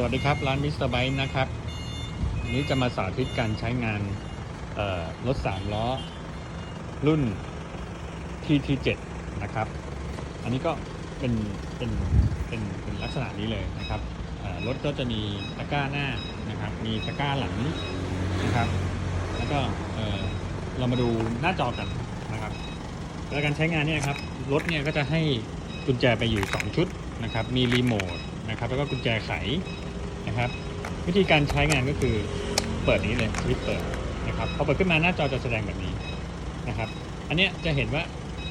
สวัสดีครับ ร้านมิสเตอร์ไบค์นะครับวันนี้จะมาสาธิตการใช้งานรถสามล้อ รุ่น TT7 นะครับ อันนี้ก็เป็นเป็นเป็นเป็นลักษณะนี้เลยนะครับรถก็จะมีตะกร้าหน้านะครับ มีตะกร้าหลังนะครับ แล้วก็เอ่อเรามาดูหน้าจอกันนะครับแล้วการใช้งานเนี่ยครับรถเนี่ยก็จะให้กุญแจไปอยู่ 2 ชุดนะครับ มีรีโมทนะครับ แล้วก็กุญแจไข นะครับ วิธีการใช้งานก็คือเปิดนี้เลยสวิตช์เปิดนะครับพอเปิดขึ้นมาหน้าจอจะแสดงแบบนี้นะครับ อันนี้จะเห็นว่า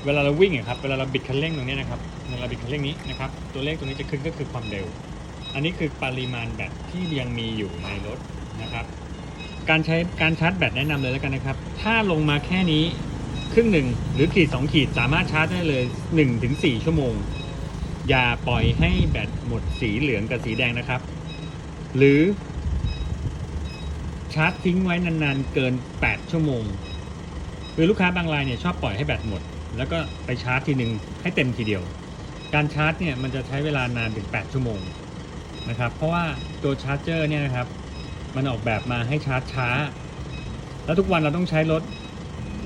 เวลาเราวิ่งครับเวลาเราบิดคันเร่งตรงนี้นะครับเวลาบิดคันเร่งนี้นะครับ ตัวเลขตรงนี้จะขึ้นก็คือความเร็ว อันนี้คือปริมาณแบตที่ยังมีอยู่ในรถนะครับ การใช้การชาร์จแบตแนะนำเลยแล้วกันนะครับ ถ้าลงมาแค่นี้ครึ่งหนึ่งหรือขีดสองขีดสามารถชาร์จได้เลย1-4ถึง4ชั่วโมง อย่าปล่อยให้แบตหมดสีเหลืองกับสีแดงนะครับ หรือ ชาร์จทิ้งไว้นานๆ เกิน 8 ชั่วโมง คือลูกค้าบางรายเนี่ยชอบปล่อยให้แบตหมด แล้วก็ไปชาร์จทีหนึ่งให้เต็มทีเดียว การชาร์จเนี่ยมันจะใช้เวลานานถึง 8 ชั่วโมงนะครับ เพราะว่าตัวชาร์จเจอร์เนี่ยนะครับ มันออกแบบมาให้ชาร์จช้า แล้วทุกวันเราต้องใช้รถ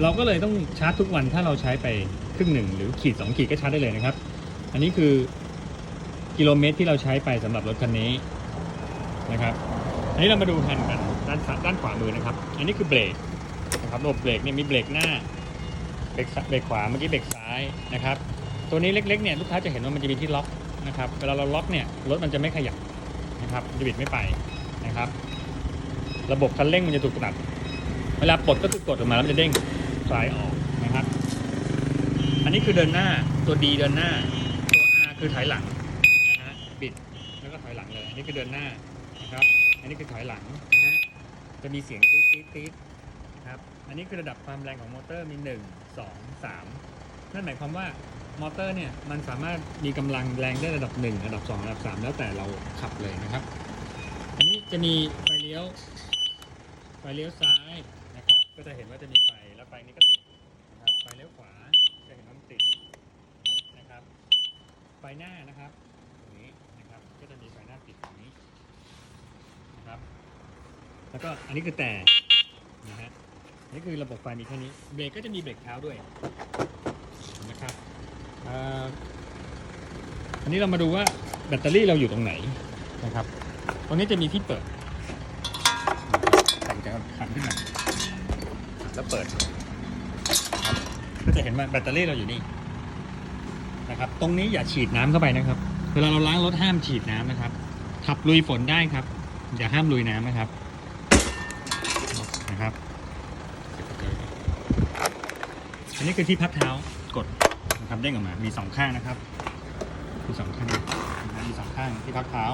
เราก็เลยต้องชาร์จทุกวันถ้าเราใช้ไปครึ่งหนึ่งหรือขีดสองขีดก็ชาร์จได้เลยนะครับ อันนี้คือกิโลเมตรที่เราใช้ไปสำหรับรถคันนี้ นะครับอันนี้เรามาดูแทนด์กันด้านด้านขวามือนะครับ อันนี้คือเบรกนะครับระบบเบรกเนี่ยมีเบรกหน้าเบรกเบรกขวาเมื่อกี้เบรกซ้ายนะครับ ตัวนี้เล็กๆเนี่ยลูกค้าจะเห็นว่ามันจะมีที่ล็อกนะครับเวลาเราล็อกเนี่ยรถมันจะไม่ขยับนะครับจะบิดไม่ไปนะครับ ระบบคันเร่งมันจะถูกตัดเวลาปลดก็คือกดออกมาแล้วมันจะเด้งซ้ายออกนะครับ อันนี้คือเดินหน้าตัว D เดินหน้า ตัว R คือถอยหลังนะฮะบิดแล้วก็ถอยหลังเลยอันนี้คือเดินหน้า อันนี้คือถอยหลังนะฮะ จะมีเสียงตีดตีดตีดครับ อันนี้คือระดับความแรงของมอเตอร์มี 1 2 3 นั่นหมายความว่ามอเตอร์เนี่ยมันสามารถมีกำลังแรงได้ระดับ 1 ระดับ 2 ระดับ 3 แล้วแต่เราขับเลยนะครับ อันนี้จะมีไฟเลี้ยว ไฟเลี้ยวซ้ายนะครับ ก็จะเห็นว่าจะมีไฟ แล้วไฟนี้ก็ติดนะครับ ไฟเลี้ยวขวาจะเห็นว่ามันติดนะครับ ไฟหน้านะครับตรงนี้นะครับ ก็จะมีไฟหน้าติดตรงนี้ นะครับ แล้วก็อันนี้คือแต่นะฮะนี่คือระบบไฟมีแค่นี้เบรกก็จะมีเบรกเท้าด้วยนะครับอันนี้เรามาดูว่าแบตเตอรี่เราอยู่ตรงไหนนะครับตรงนี้จะมีที่เปิดแต่งจะขันขึ้นมาแล้วเปิดก็จะเห็นว่าแบตเตอรี่เราอยู่นี่นะครับ ตรงนี้อย่าฉีดน้ำเข้าไปนะครับ เวลาเราล้างรถห้ามฉีดน้ำนะครับ ขับลุยฝนได้ครับ อย่าห้ามลุยน้ำนะครับนะครับอันนี้คือที่พักเท้ากดนะครับเด้งออกมา มีสองข้างนะครับมีสองข้างนะมีสองข้างที่พักเท้า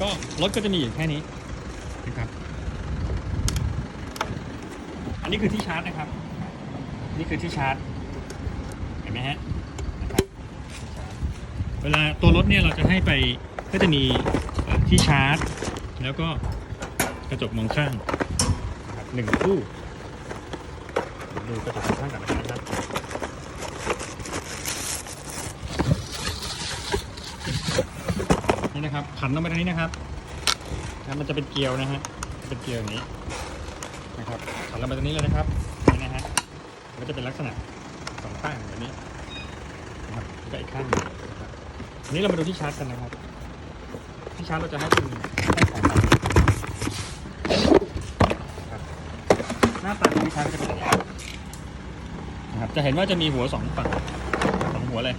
ก็รถก็จะมีอยู่แค่นี้นะครับ อันนี้คือที่ชาร์จนะครับ นี่คือที่ชาร์จ เห็นไหมฮะเวลาตัวรถเนี่ยเราจะให้ไปก็จะมี ที่ชาร์จ แล้วก็กระจกมองข้างหนึ่งคู่ดูกระจกมองข้างกันนะครับนี่นะครับขันลงไปตรงนี้นะครับนะมันจะเป็นเกลียวนะฮะเป็นเกลียวอย่างนี้นะครับขันลงไปตรงนี้เลยนะครับนี่นะฮะมันจะเป็นลักษณะสองข้างแบบนี้นะครับก็อีกข้างนึ่งนะครับนี้เรามาดูที่ชาร์จกันนะครับ ที่ชาร์จเราจะให้เป็นให้ของหน้าตาของที่ชาร์จก็จะเป็นอย่างนี้นะครับจะเห็นว่าจะมีหัวสองฝั่งสองหัวเลย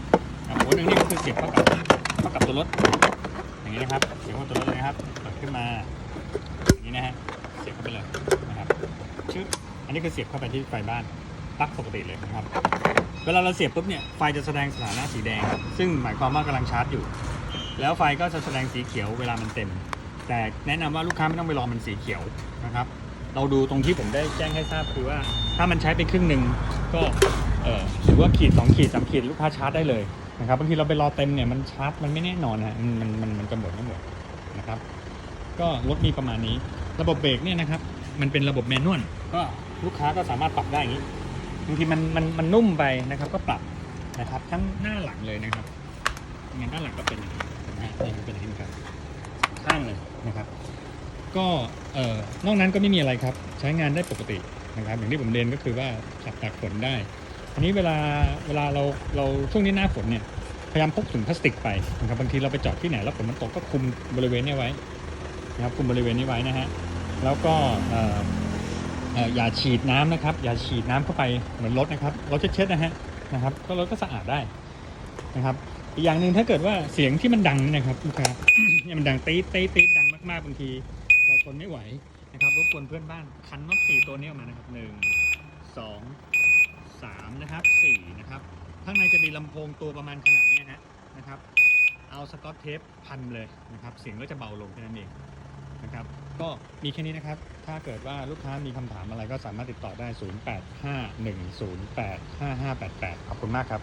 อะหัวหนึ่งนี่ก็คือเสียบเข้ากับเข้ากับตัวรถอย่างนี้นะครับเสียบเข้าตัวรถเลยนะครับเปิดขึ้นมาอย่างนี้นะฮะเสียบเข้าไปเลยนะครับชึบอันนี้คือเสียบเข้าไปที่ไฟบ้านปลั๊กปกติเลยนะครับ เวลาเราเสียบปุ๊บเนี่ยไฟจะแสดงสถานะสีแดง ซึ่งหมายความว่ากำลังชาร์จอยู่ แล้วไฟก็จะแสดงสีเขียวเวลามันเต็ม แต่แนะนำว่าลูกค้าไม่ต้องไปรอมันสีเขียวนะครับ เราดูตรงที่ผมได้แจ้งให้ทราบคือว่า ถ้ามันใช้ไปครึ่งหนึ่งก็หรือว่าขีดสองขีดสามขีดลูกค้าชาร์จได้เลยนะครับบางทีเราไปรอเต็มเนี่ยมันชาร์จมันไม่แน่นอนฮะมันมันมันจะหมดไม่หมดนะครับ ก็รถมีประมาณนี้ ระบบเบรกเนี่ยนะครับ มันเป็นระบบแมนนวลก็ลูกค้าก็สามารถปรับได้อย่างนี้บางทีมันมันมันนุ่มไปนะครับ ก็ปรับนะครับ ทั้งหน้าหลังเลยนะครับงานด้านหลังก็เป็นอย่างนี้ นะฮะนี่เป็นอย่างนี้เหมือนกันก็เอ่อนอกนั้นก็ไม่มีอะไรครับ ใช้งานได้ปกตินะครับ อย่างที่ผมเรียนก็คือว่าขับตากฝนได้อันนี้เวลาเวลาเราเราช่วงนี้หน้าฝนเนี่ยพยายามพกถุงพลาสติกไปนะครับบางทีเราไปจอดที่ไหนแล้วฝนมันตกก็คลุมบริเวณเนี้ไว้นะครับคลุมบริเวณนี้ไว้นะฮะแล้วก็เอ่อเอ่ออย่าฉีดน้ำนะครับ อย่าฉีดน้ำเข้าไปเหมือนรถนะครับรถเช็ดๆนะฮะนะครับก็รถก็สะอาดได้นะครับ อีกอย่างหนึ่งถ้าเกิดว่าเสียงที่มันดังนะครับลูกค้าเนี่ยมันดังตีดตีดตีดดังมากๆบางที เราทนไม่ไหวนะครับรบกวนเพื่อนบ้านคันน็อตสี่ตัวนี้ออกมานะครับหนึ่งสองสามนะครับสี่นะครับข้างในจะมีลำโพงตัวประมาณขนาดนี้ฮะนะครับ เอาสกอตเทปพันเลยนะครับ เสียงก็จะเบาลงแค่นั้นเองนะครับก็มีแค่นี้นะครับ ถ้าเกิดว่าลูกค้ามีคำถามอะไรก็สามารถติดต่อได้ 0851085588 ขอบคุณมากครับ